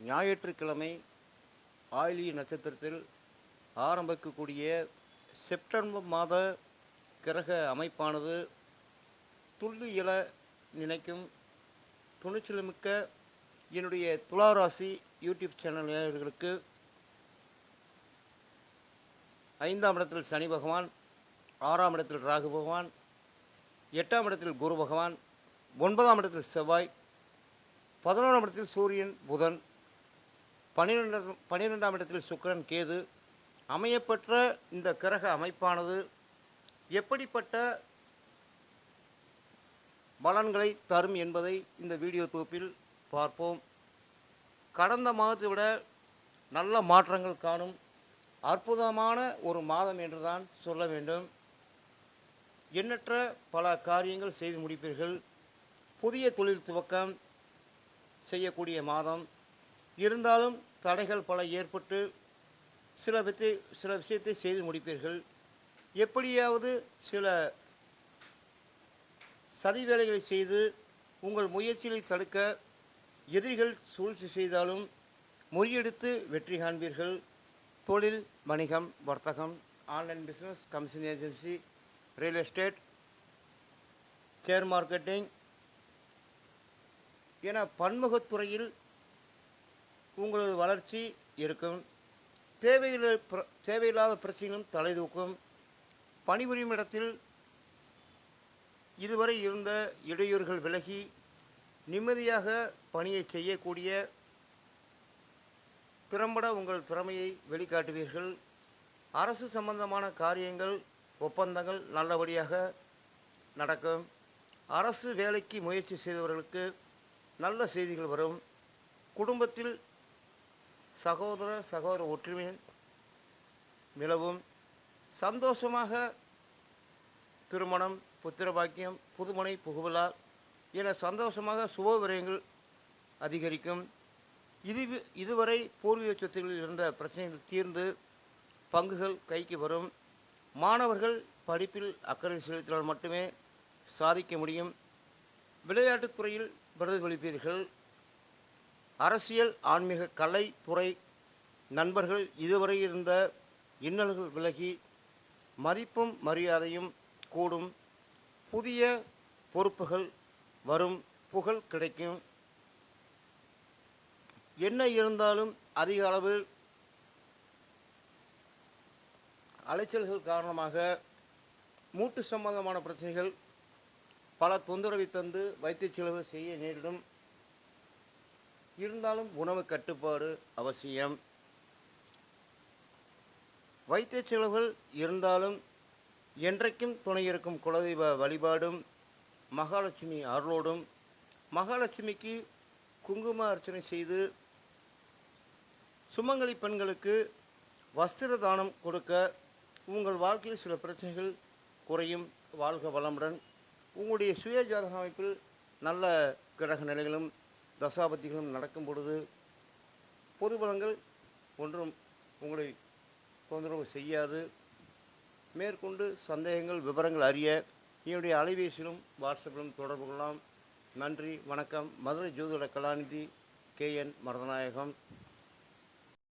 ஞாயிற்றுக்கிழமை ஆயிலி நட்சத்திரத்தில் ஆரம்பிக்கக்கூடிய செப்டம்பர் மாத கிரக அமைப்பானது துல்லியல நினைக்கும் துணிச்சலுமிக்க என்னுடைய துளாராசி யூடியூப் சேனல் நேயர்களுக்கு ஐந்தாம் இடத்தில் சனி பகவான் ஆறாம் இடத்தில் ராகு பகவான் எட்டாம் இடத்தில் குரு பகவான் ஒன்பதாம் இடத்தில் செவ்வாய் பதினோராம் இடத்தில் சூரியன் புதன் பன்னிரெண்டாம் பன்னிரெண்டாம் இடத்தில் சுக்கிரன் கேது. அமையப்பெற்ற இந்த கிரக அமைப்பானது எப்படிப்பட்ட பலன்களை தரும் என்பதை இந்த வீடியோ தொகுப்பில் பார்ப்போம். கடந்த மாதத்தை விட நல்ல மாற்றங்கள் காணும் அற்புதமான ஒரு மாதம் என்றுதான் சொல்ல வேண்டும். எண்ணற்ற பல காரியங்கள் செய்து முடிப்பீர்கள். புதிய தொழில் துவக்கம் செய்யக்கூடிய மாதம். இருந்தாலும் தடைகள் பல ஏற்பட்டு சில வித்தை சில விஷயத்தை செய்து முடிப்பீர்கள். எப்படியாவது சில சதி வேலைகளை செய்து உங்கள் முயற்சிகளை தடுக்க எதிரிகள் சூழ்ச்சி செய்தாலும் முறியெடுத்து வெற்றி காண்பீர்கள். தொழில் வணிகம் வர்த்தகம் online business commission agency real estate share marketing என பன்முகத்துறையில் உங்களது வளர்ச்சி இருக்கும். தேவையில்லை பிர- தேவையில்லாத பிரச்சனையும் தலை தூக்கும். பணிபுரியும் இடத்தில் இதுவரை இருந்த இடையூறுகள் விலகி நிம்மதியாக பணியை செய்யக்கூடிய திறம்பட உங்கள் திறமையை வெளிக்காட்டுவீர்கள். அரசு சம்பந்தமான காரியங்கள் ஒப்பந்தங்கள் நல்லபடியாக நடக்கும். அரசு வேலைக்கு முயற்சி செய்தவர்களுக்கு நல்ல செய்திகள் வரும். குடும்பத்தில் சகோதர சகோதர ஒற்றுமை நிலவும். சந்தோஷமாக திருமணம் புத்திரபாக்கியம் புதுமனை புகுவலால் என சந்தோஷமாக சுப விரயங்கள் அதிகரிக்கும். இது இதுவரை பூர்வீக சொத்துகளில் இருந்த பிரச்சனைகள் தீர்ந்து பங்குகள் கைக்கு வரும். மாணவர்கள் படிப்பில் அக்கறை செலுத்தினால் மட்டுமே சாதிக்க முடியும். விளையாட்டுத் துறையில் பிரதிபலிப்பீர்கள் அரசியல் ஆன்மீக கலை துறை நண்பர்கள் இதுவரை இருந்த இன்னல்கள் விலகி மதிப்பும் மரியாதையும் கூடும். புதிய பொறுப்புகள் வரும் புகழ் கிடைக்கும். என்ன இருந்தாலும் அதிக அளவில் அலைச்சல்கள் காரணமாக மூட்டு சம்பந்தமான பிரச்சனைகள் பல தொந்தரவை தந்து வைத்திய செலவு செய்ய நேரிடும். இருந்தாலும் உணவு கட்டுப்பாடு அவசியம். வைத்திய செலவுகள் இருந்தாலும் என்றைக்கும் துணை இருக்கும் குலதெய்வ வழிபாடும் மகாலட்சுமி அருளோடும் மகாலட்சுமிக்கு குங்கும அர்ச்சனை செய்து சுமங்கலி பெண்களுக்கு வஸ்திர தானம் கொடுக்க உங்கள் வாழ்க்கையில் சில பிரச்சனைகள் குறையும். வாழ்க வளமுடன். உங்களுடைய சுய ஜாதக அமைப்பில் நல்ல கிரக நிலைகளும் தசாபத்திகளும் நடக்கும் பொழுது பொது பலன்கள் ஒன்றும் உங்களை தொந்தரவு செய்யாது. மேற்கொண்டு சந்தேகங்கள் விவரங்கள் அறிய என்னுடைய அலைபேசியிலும் வாட்ஸ்அப்பிலும் தொடர்பு கொள்ளலாம். நன்றி வணக்கம். மதுரை ஜோதிட கலாநிதி கே என் மரதநாயகம்.